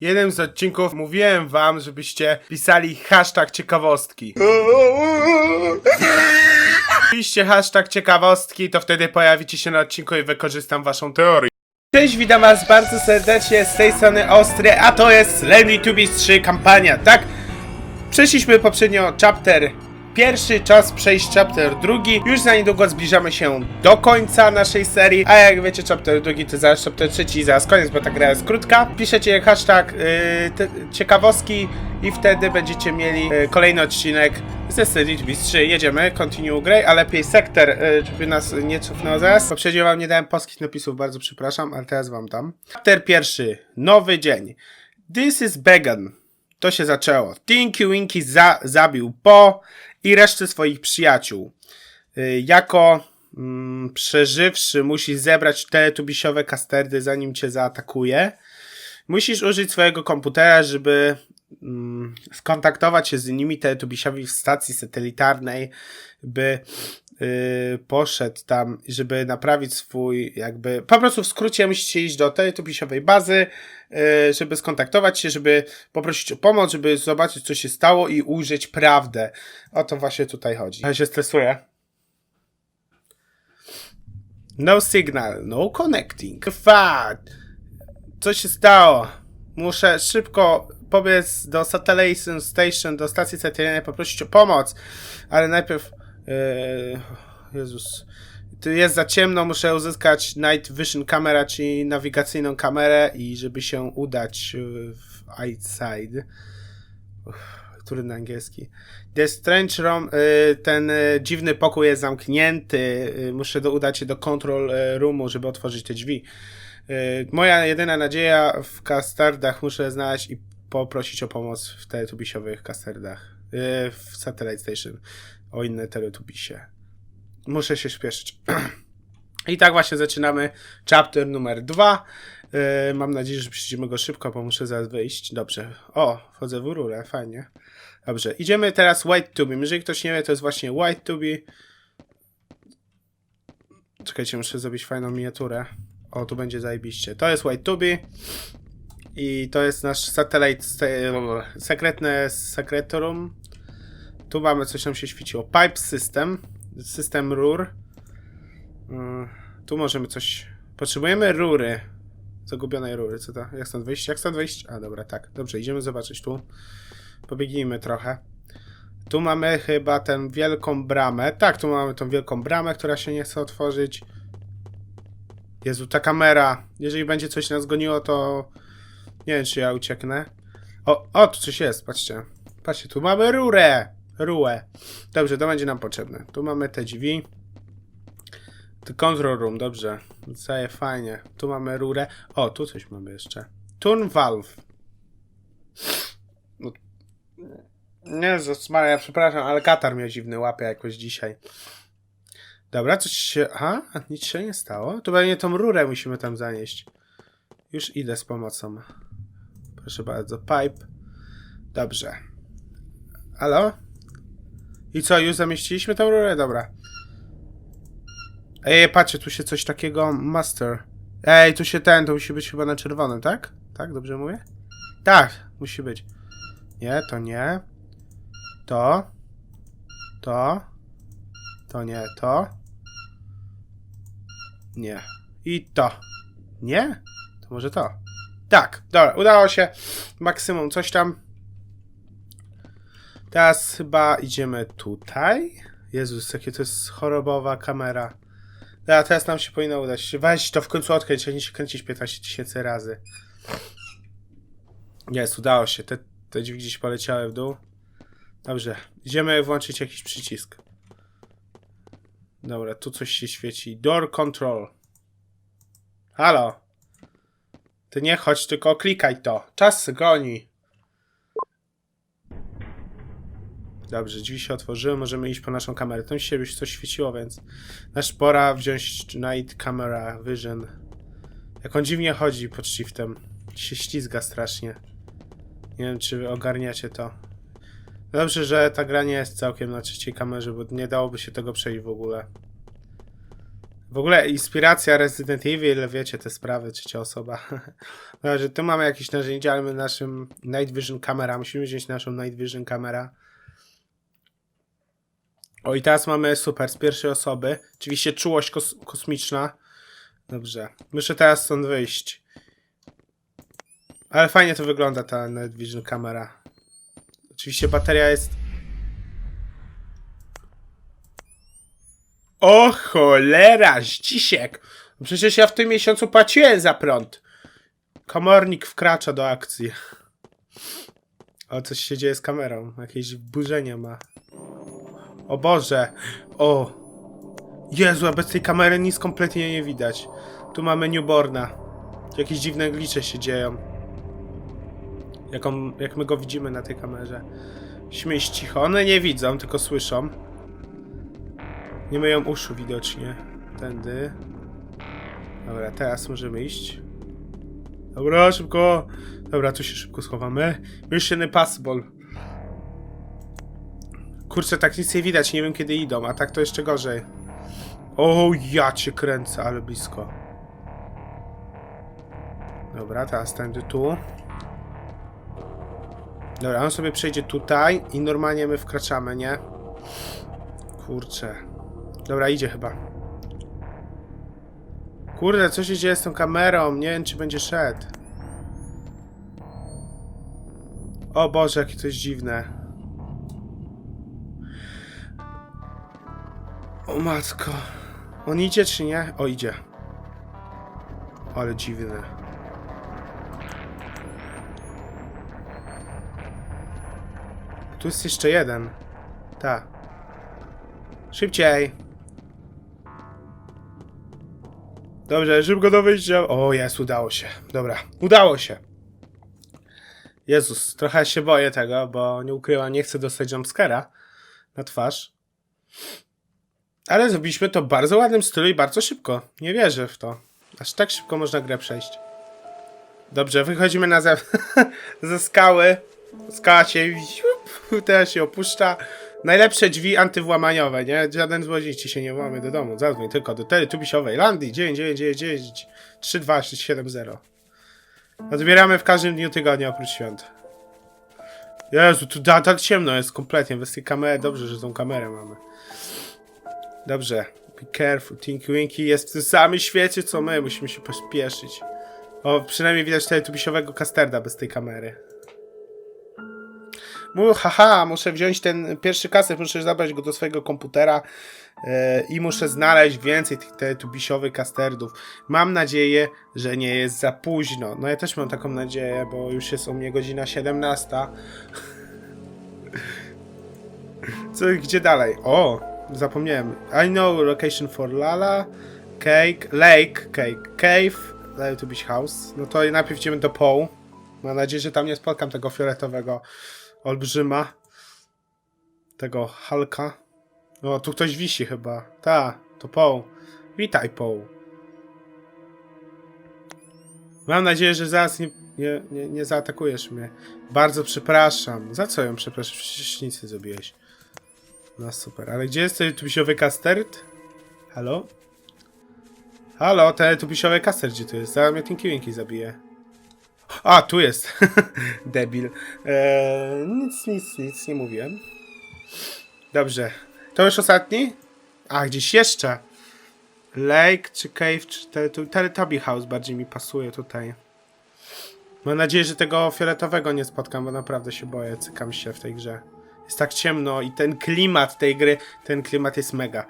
jednym z odcinków mówiłem wam, żebyście pisali hashtag ciekawostki. Piszcie hashtag ciekawostki, to wtedy pojawicie się na odcinku i wykorzystam waszą teorię. Cześć, witam was bardzo serdecznie z tej strony Ostry, a to jest Slendy Tubis 3 kampania, tak? Przeszliśmy poprzednio chapter pierwszy, czas przejść chapter drugi. Już za niedługo zbliżamy się do końca naszej serii, a jak wiecie chapter drugi to zaraz chapter trzeci i zaraz koniec, bo ta gra jest krótka. Piszecie hashtag yy, ciekawostki i wtedy będziecie mieli yy, kolejny odcinek ze serii Tubis 3. Jedziemy, continue grę, a lepiej sektor, yy, żeby nas nie cofnęło zaraz. Poprzednio wam nie dałem polskich napisów, bardzo przepraszam, ale teraz wam dam. Chapter pierwszy, nowy dzień. This is Began. To się zaczęło. Tinky Winky za, zabił Po i resztę swoich przyjaciół. Y, jako mm, przeżywszy musisz zebrać teletubisiowe kasterdy zanim cię zaatakuje. Musisz użyć swojego komputera, żeby skontaktować się z innymi teletubisiowi w stacji satelitarnej, by y, poszedł tam, żeby naprawić swój jakby, po prostu w skrócie musicie iść do teletubisiowej bazy, y, żeby skontaktować się, żeby poprosić o pomoc, żeby zobaczyć co się stało i ujrzeć prawdę. O to właśnie tutaj chodzi. Ja się stresuję. No signal, no connecting. Fakt. Co się stało? Muszę szybko pobiec do Satellite Station, do stacji satelitarnej, poprosić o pomoc, ale najpierw. Yy, Jezus. Tu jest za ciemno, muszę uzyskać Night Vision kamera, czyli nawigacyjną kamerę i żeby się udać w outside. Uff, Trudny angielski. The Strange Room, y, ten y, dziwny pokój jest zamknięty. Muszę do, udać się do control roomu, żeby otworzyć te drzwi. Moja jedyna nadzieja w kastardach muszę znaleźć i poprosić o pomoc w teletubisiowych kastardach. y, W Satellite Station. O inne teletubisie. Muszę się śpieszyć. I tak właśnie zaczynamy chapter numer dwa. Yy, mam nadzieję, że przejdziemy go szybko, bo muszę zaraz wyjść. Dobrze. O, wchodzę w rurę, fajnie. Dobrze, idziemy teraz White Tubby. Jeżeli ktoś nie wie, to jest właśnie White Tubby. Czekajcie, muszę zrobić fajną miniaturę. O, tu będzie zajebiście. To jest White Tubby. I to jest nasz satellite, sekretne sekretorium. Tu mamy coś, tam się świeciło. Pipe System. System rur. Mm, Tu możemy coś... Potrzebujemy rury. Zagubionej rury, co to? Jak stąd wyjść? Jak stąd wyjść? A, dobra, tak. Dobrze, idziemy zobaczyć tu. Pobiegnijmy trochę. Tu mamy chyba tę wielką bramę. Tak, tu mamy tą wielką bramę, która się nie chce otworzyć. Jezu, ta kamera. Jeżeli będzie coś nas goniło, to... Nie wiem, czy ja ucieknę. O, o, tu coś jest, patrzcie. Patrzcie, tu mamy rurę. Rułę. Dobrze, to będzie nam potrzebne. Tu mamy te drzwi. To control room, dobrze. Zaje fajnie. Tu mamy rurę. O, tu coś mamy jeszcze. Turn valve. No. Nie, Maria, przepraszam, ale katar mnie dziwny łapie jakoś dzisiaj. Dobra, coś się... Aha, nic się nie stało. To pewnie tą rurę musimy tam zanieść. Już idę z pomocą. Proszę bardzo, pipe. Dobrze. Halo? I co, już zamieściliśmy tą rurę? Dobra. Ej, patrzcie, tu się coś takiego... Master. Ej, tu się ten, to musi być chyba na czerwonym, tak? Tak, dobrze mówię? Tak, musi być. Nie, to nie. To. To. To nie, to. Nie. I to. Nie? To może to. Tak, dobra, udało się. Maksimum coś tam. Teraz chyba idziemy tutaj. Jezus, jakie to jest chorobowa kamera. A teraz nam się powinno udać. Weź to w końcu odkręć, a nie się kręcić 15 tysięcy razy. Jest, udało się. Te, te drzwi gdzieś poleciały w dół. Dobrze, idziemy włączyć jakiś przycisk. Dobra, tu coś się świeci. Door control. Halo. Ty nie chodź, tylko klikaj to. Czas goni. Dobrze, drzwi się otworzyły, możemy iść po naszą kamerę. Tam się już coś świeciło, więc nasz pora wziąć Night Camera Vision. Jak on dziwnie chodzi pod shiftem. Się ślizga strasznie. Nie wiem, czy ogarniacie to. Dobrze, że ta gra nie jest całkiem na trzeciej kamerze, bo nie dałoby się tego przejść w ogóle. W ogóle inspiracja Resident Evil, wiecie te sprawy, trzecia osoba. No, że tu mamy jakieś narzędzia, ale my naszym Night Vision kamera, musimy wziąć naszą Night Vision kamera. O i teraz mamy super, z pierwszej osoby. Oczywiście czułość kos kosmiczna. Dobrze, muszę teraz stąd wyjść. Ale fajnie to wygląda ta Night Vision kamera. Oczywiście bateria jest... O cholera, ścisiek! No Przecież ja w tym miesiącu płaciłem za prąd. Komornik wkracza do akcji. O, coś się dzieje z kamerą. Jakieś burzenie ma. O Boże! O! Jezu, a bez tej kamery nic kompletnie nie widać. Tu mamy newborna. Jakieś dziwne glicze się dzieją. Jak, on, jak my go widzimy na tej kamerze. Śmieć cicho. One nie widzą, tylko słyszą. Nie myją uszu widocznie. Tędy. Dobra, teraz możemy iść. Dobra, szybko. Dobra, tu się szybko schowamy. Mission Impossible. Kurczę, tak nic nie widać, nie wiem kiedy idą, a tak to jeszcze gorzej. O, ja cię kręcę, ale blisko. Dobra, teraz tędy tu. Dobra, on sobie przejdzie tutaj i normalnie my wkraczamy, nie? Kurczę. Dobra, idzie chyba. Kurde, co się dzieje z tą kamerą? Nie wiem, czy będzie szedł. O Boże, jakie to jest dziwne. O matko. On idzie czy nie? O, idzie. Ale dziwne. Tu jest jeszcze jeden. Ta. Szybciej. Dobrze, szybko do wyjścia. O, jest, udało się. Dobra, udało się. Jezus, trochę się boję tego, bo nie ukryłam, nie chcę dostać jumpscare'a na twarz. Ale zrobiliśmy to w bardzo ładnym stylu i bardzo szybko. Nie wierzę w to. Aż tak szybko można grę przejść. Dobrze, wychodzimy na ze, ze skały. Skała się teraz się opuszcza. Najlepsze drzwi antywłamaniowe, nie? Żaden złodziej ci się nie włamie do domu. Zadzwoń tylko do teletubisiowej Landii 9999 32670. Odbieramy w każdym dniu tygodnia oprócz świąt. Jezu, tu da, tak ciemno jest kompletnie. Bez tej kamery, dobrze, że tą kamerę mamy. Dobrze. Be careful, Tinky Winky jest w tym samym świecie co my, musimy się pospieszyć. O, przynajmniej widać teletubisiowego kasterda bez tej kamery. Mu, haha, muszę wziąć ten pierwszy kaset, muszę zabrać go do swojego komputera e, i muszę znaleźć więcej tych teletubisiowych kasterdów. Mam nadzieję, że nie jest za późno. No ja też mam taką nadzieję, bo już jest u mnie godzina 17. Co, gdzie dalej? O, zapomniałem. I know location for Lala, Cake, Lake, Cake, Cave, Teletubbies House. No to najpierw idziemy do Poł. Mam nadzieję, że tam nie spotkam tego fioletowego olbrzyma. Tego Halka. O, tu ktoś wisi chyba. Ta, to Poł. Witaj, Poł. Mam nadzieję, że zaraz nie, nie, nie, nie zaatakujesz mnie. Bardzo przepraszam. Za co ją przepraszam? Przecież nic nie zrobiłeś. No super, ale gdzie jest ten tubisiowy kasterd? Halo? Halo, ten tubisiowy kasterd gdzie tu jest? Zaraz mnie Tinky Winky zabije. A, tu jest. Debil. Eee, nic, nic, nic nie mówiłem. Dobrze. To już ostatni? A, gdzieś jeszcze. Lake czy Cave, czy Teletubby House bardziej mi pasuje tutaj. Mam nadzieję, że tego fioletowego nie spotkam, bo naprawdę się boję, cykam się w tej grze. Jest tak ciemno i ten klimat tej gry, ten klimat jest mega.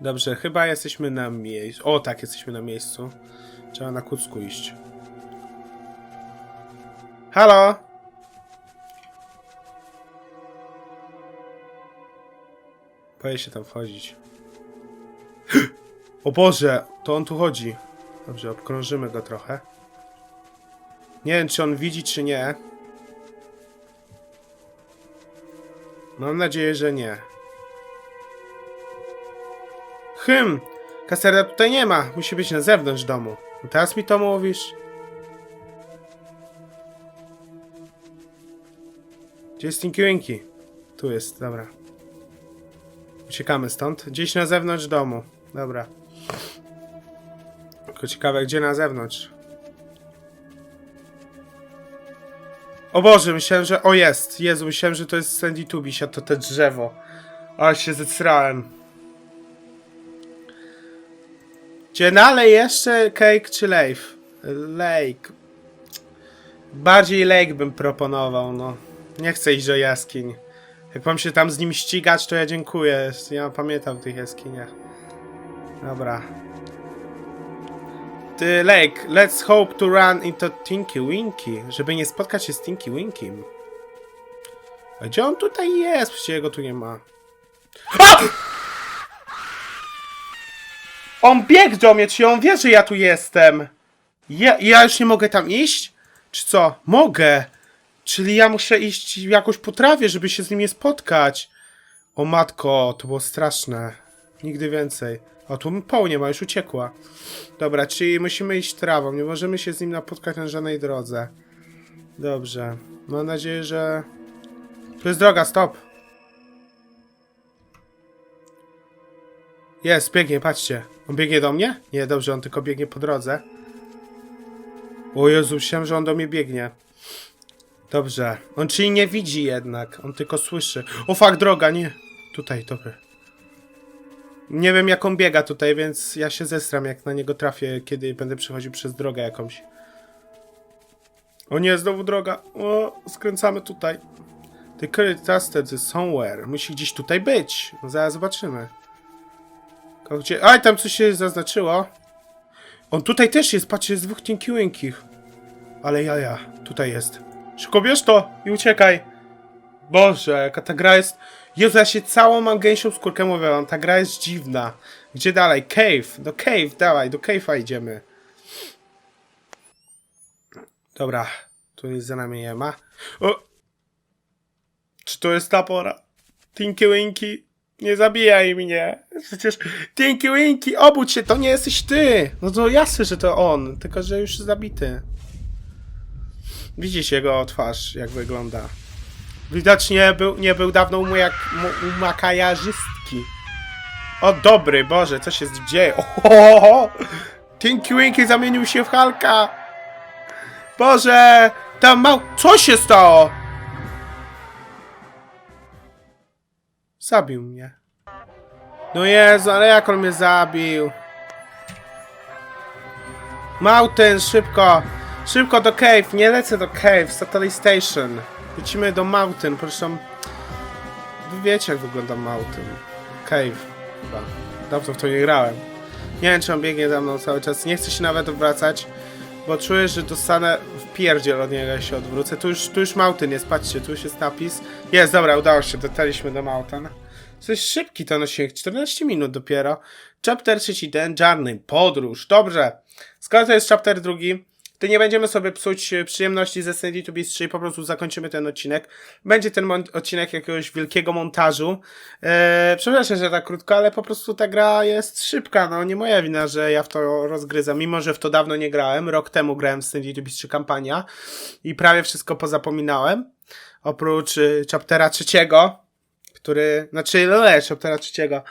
Dobrze, chyba jesteśmy na miejscu. O, tak, jesteśmy na miejscu. Trzeba na kucku iść. Halo? Boję się tam wchodzić. O Boże, to on tu chodzi. Dobrze, obkrążymy go trochę. Nie wiem, czy on widzi, czy nie. Mam nadzieję, że nie. Hym! Kasterda tutaj nie ma. Musi być na zewnątrz domu. Teraz mi to mówisz? Gdzie jest Tinky? Tu jest, dobra. Uciekamy stąd. Gdzieś na zewnątrz domu. Dobra. Tylko ciekawe, gdzie na zewnątrz. O Boże, myślałem, że... O, jest! Jezu, myślałem, że to jest Sandy Tubis, a to te drzewo. O, się zesrałem. Gdzie dalej jeszcze Cake czy Leif? Lake. Bardziej Lake bym proponował, no. Nie chcę iść do jaskiń. Jak mam się tam z nim ścigać, to ja dziękuję. Ja pamiętam tych jaskiniach. Dobra. Ty, Lake, let's hope to run into Tinky Winky, żeby nie spotkać się z Tinky Winkim. A gdzie on tutaj jest? Przecież jego tu nie ma. A! On biegł do mnie, czy on wie, że ja tu jestem? Ja, ja już nie mogę tam iść? Czy co? Mogę. Czyli ja muszę iść jakoś po trawie, żeby się z nim nie spotkać. O matko, to było straszne. Nigdy więcej. O, tu Poł nie ma, już uciekła. Dobra, czyli musimy iść trawą. Nie możemy się z nim napotkać na żadnej drodze. Dobrze. Mam nadzieję, że... Tu jest droga, stop. Jest, biegnie, patrzcie. On biegnie do mnie? Nie, dobrze, on tylko biegnie po drodze. O Jezu, myślałem, że on do mnie biegnie. Dobrze. On czyli nie widzi jednak, on tylko słyszy. O fuck, droga, nie. Tutaj, dobry. Nie wiem jak on biega tutaj, więc ja się zestram jak na niego trafię, kiedy będę przechodził przez drogę jakąś. O nie, znowu droga. O, skręcamy tutaj. The current trusted is somewhere. Musi gdzieś tutaj być. No, zaraz zobaczymy. Gdzie... Aj, tam coś się zaznaczyło. On tutaj też jest, patrzcie, jest dwóch Tinky Winkich. Ale jaja, tutaj jest. Szybko bierz to i uciekaj. Boże, jaka ta gra jest... Jezu, ja się całą mam gęsią skórkę mówię, ta gra jest dziwna. Gdzie dalej? Cave. Do cave, dawaj, do cave'a idziemy. Dobra, tu nic za nami nie ma. O! Czy to jest ta pora? Tinky Winky, nie zabijaj mnie. Przecież Tinky Winky, obudź się, to nie jesteś ty. No to jasne, że to on, tylko że już zabity. Widzisz jego twarz, jak wygląda. Widocznie był, nie był dawno u, jak, mu- u makajarzystki. O dobry, Boże, co się dzieje? Ohohoho! Tinky Winky zamienił się w Halka! Boże! Tam mał... Co się stało? Zabił mnie. No Jezu, ale jak on mnie zabił? Mountain, szybko! Szybko do cave, nie lecę do cave, Satellite Station. Lecimy do Mountain, proszę. Wy wiecie jak wygląda Mountain. Cave, chyba. Dawno w to nie grałem. Nie wiem czy on biegnie za mną cały czas, nie chcę się nawet wracać, bo czuję, że dostanę w pierdziel od niego, jak się odwrócę. Tu już, tu już Mountain jest, patrzcie, tu już jest napis. Jest, dobra, udało się, dotarliśmy do Mountain. Coś szybki ten odcinek, 14 minut dopiero. Chapter trzeci, ten Journey, podróż, dobrze. Skoro to jest chapter drugi, to nie będziemy sobie psuć e, przyjemności ze Sandy to Beast 3, po prostu zakończymy ten odcinek. Będzie ten odcinek jakiegoś wielkiego montażu. Eee, przepraszam, że tak krótko, ale po prostu ta gra jest szybka, no nie moja wina, że ja w to rozgryzam, mimo że w to dawno nie grałem. Rok temu grałem w Sandy to Beast 3 kampania i prawie wszystko pozapominałem. Oprócz y, chaptera trzeciego, który, znaczy, no nie, chaptera trzeciego.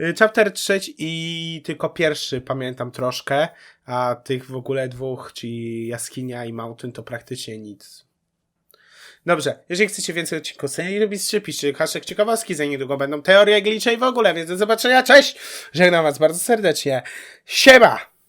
Y, Chapter trzeci i tylko pierwszy pamiętam troszkę, a tych w ogóle dwóch, czyli Jaskinia i Mountain, to praktycznie nic. Dobrze, jeżeli chcecie więcej odcinków, nie lubić piszcie hashtag ciekawostki, za niedługo będą teorie glicze i w ogóle, więc do zobaczenia, cześć! Żegnam was bardzo serdecznie. Siema!